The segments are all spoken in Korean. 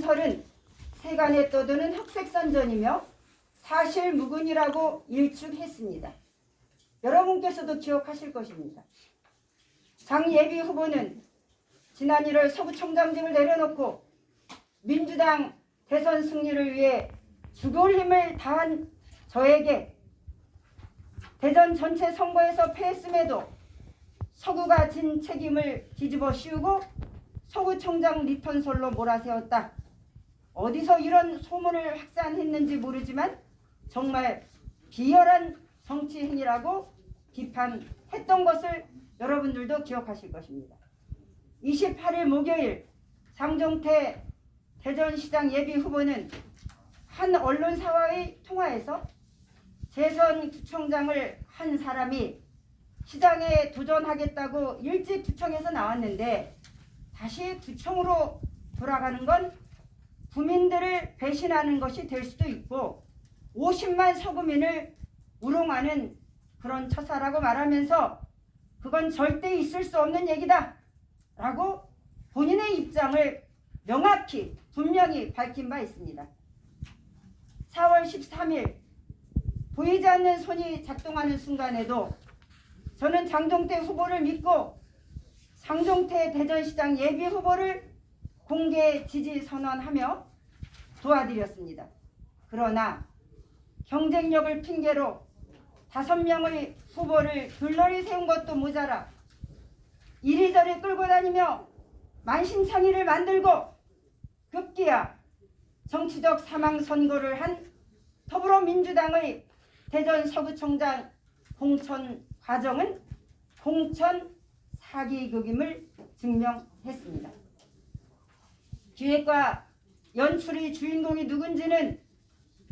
설은 세간에 떠도는 흑색선전이며 사실 무근이라고 일축했습니다. 여러분께서도 기억하실 것입니다. 장 예비 후보는 지난 1월 서구청장직을 내려놓고 민주당 대선 승리를 위해 죽을 힘을 다한 저에게 대전 전체 선거에서 패했음에도 서구가 진 책임을 뒤집어 씌우고 서구청장 리턴설로 몰아세웠다. 어디서 이런 소문을 확산했는지 모르지만 정말 비열한 정치 행위라고 비판했던 것을 여러분들도 기억하실 것입니다. 28일 목요일 장종태 대전시장 예비 후보는 한 언론사와의 통화에서 재선 구청장을 한 사람이 시장에 도전하겠다고 일찍 구청에서 나왔는데 다시 구청으로 돌아가는 건 국민들을 배신하는 것이 될 수도 있고 50만 서구민을 우롱하는 그런 처사라고 말하면서 그건 절대 있을 수 없는 얘기다 라고 본인의 입장을 명확히 분명히 밝힌 바 있습니다. 4월 13일 보이지 않는 손이 작동하는 순간에도 저는 장종태 후보를 믿고 장종태 대전시장 예비 후보를 공개 지지 선언하며 도와드렸습니다. 그러나 경쟁력을 핑계로 다섯 명의 후보를 둘러리 세운 것도 모자라 이리저리 끌고 다니며 만신창이를 만들고 급기야 정치적 사망 선고를 한 더불어민주당의 대전 서구청장 공천 과정은 공천 사기극임을 증명했습니다. 기획과 연출의 주인공이 누군지는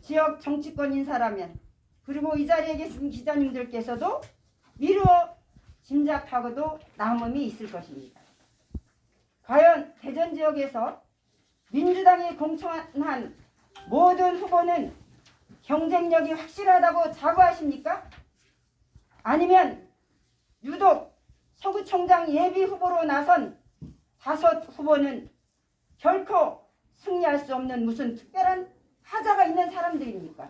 지역 정치권 인사라면 그리고 이 자리에 계신 기자님들께서도 미루어 짐작하고도 남음이 있을 것입니다. 과연 대전 지역에서 민주당이 공천한 모든 후보는 경쟁력이 확실하다고 자부하십니까? 아니면 유독 서구청장 예비 후보로 나선 다섯 후보는 결코 승리할 수 없는 무슨 특별한 하자가 있는 사람들입니까?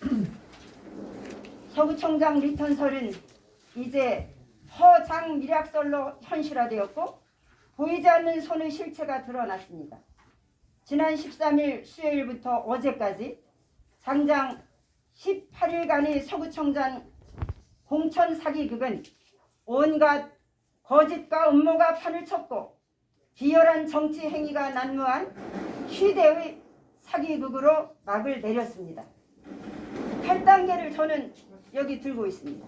서구청장 리턴설은 이제 허장 미략설로 현실화되었고 보이지 않는 손의 실체가 드러났습니다. 지난 13일 수요일부터 어제까지 장장 18일간의 서구청장 공천 사기극은 온갖 거짓과 음모가 판을 쳤고 비열한 정치 행위가 난무한 시대의 사기극으로 막을 내렸습니다. 8단계를 저는 여기 들고 있습니다.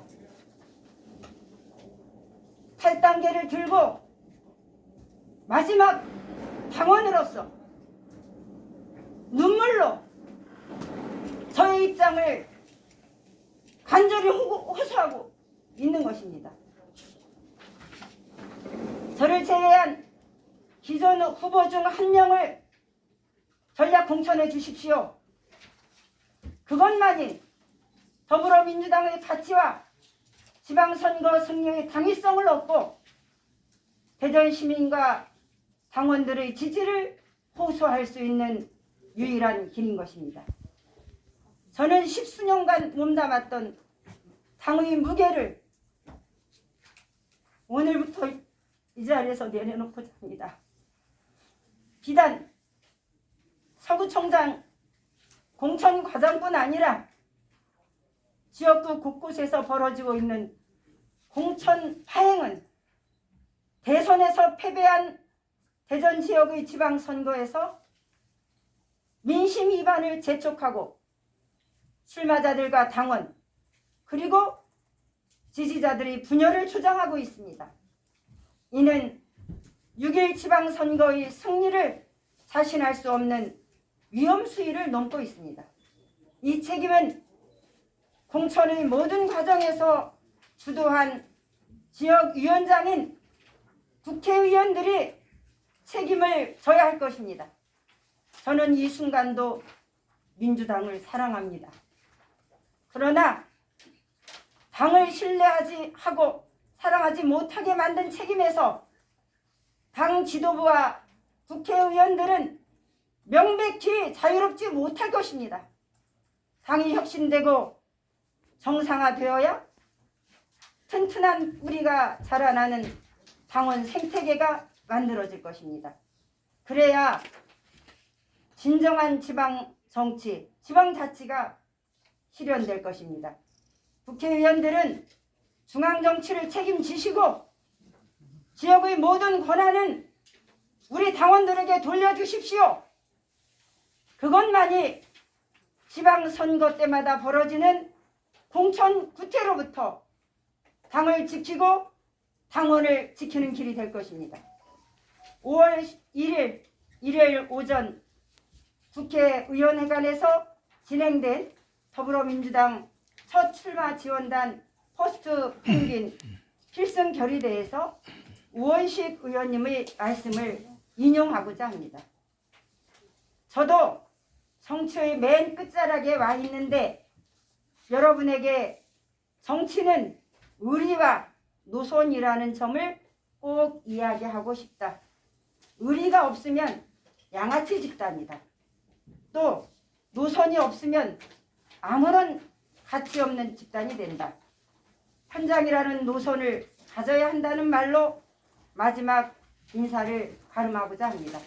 8단계를 들고 마지막 당원으로서 눈물로 저의 입장을 간절히 호소하고 있는 것입니다. 저를 제외한 기존 후보 중 한 명을 전략 공천해 주십시오. 그것만이 더불어민주당의 가치와 지방선거 승리의 당위성을 얻고 대전 시민과 당원들의 지지를 호소할 수 있는 유일한 길인 것입니다. 저는 십수년간 몸담았던 당의 무게를 오늘부터 이 자리에서 내려놓고자 합니다. 비단 서구청장 공천 과정뿐 아니라 지역구 곳곳에서 벌어지고 있는 공천 파행은 대선에서 패배한 대전 지역의 지방선거에서 민심 위반을 재촉하고 출마자들과 당원 그리고 지지자들이 분열을 조장하고 있습니다. 이는 6일 지방선거의 승리를 자신할 수 없는 위험 수위를 넘고 있습니다. 이 책임은 공천의 모든 과정에서 주도한 지역위원장인 국회의원들이 책임을 져야 할 것입니다. 저는 이 순간도 민주당을 사랑합니다. 그러나 당을 신뢰하지 하고 사랑하지 못하게 만든 책임에서 당 지도부와 국회의원들은 명백히 자유롭지 못할 것입니다. 당이 혁신되고 정상화되어야 튼튼한 뿌리가 자라나는 당원 생태계가 만들어질 것입니다. 그래야 진정한 지방 정치, 지방 자치가 실현될 것입니다. 국회의원들은 중앙 정치를 책임지시고 지역의 모든 권한은 우리 당원들에게 돌려주십시오. 그것만이 지방 선거 때마다 벌어지는 공천 구태로부터 당을 지키고 당원을 지키는 길이 될 것입니다. 5월 1일 일요일 오전 국회의원회관에서 진행된 더불어민주당 첫 출마 지원단 포스트 펭귄 필승 결의대에서 우원식 의원님의 말씀을 인용하고자 합니다. 저도 정치의 맨 끝자락에 와 있는데 여러분에게 정치는 의리와 노선이라는 점을 꼭 이야기하고 싶다. 의리가 없으면 양아치 집단이다. 또 노선이 없으면 아무런 가치 없는 집단이 된다. 현장이라는 노선을 가져야 한다는 말로 마지막 인사를 가름하고자 합니다.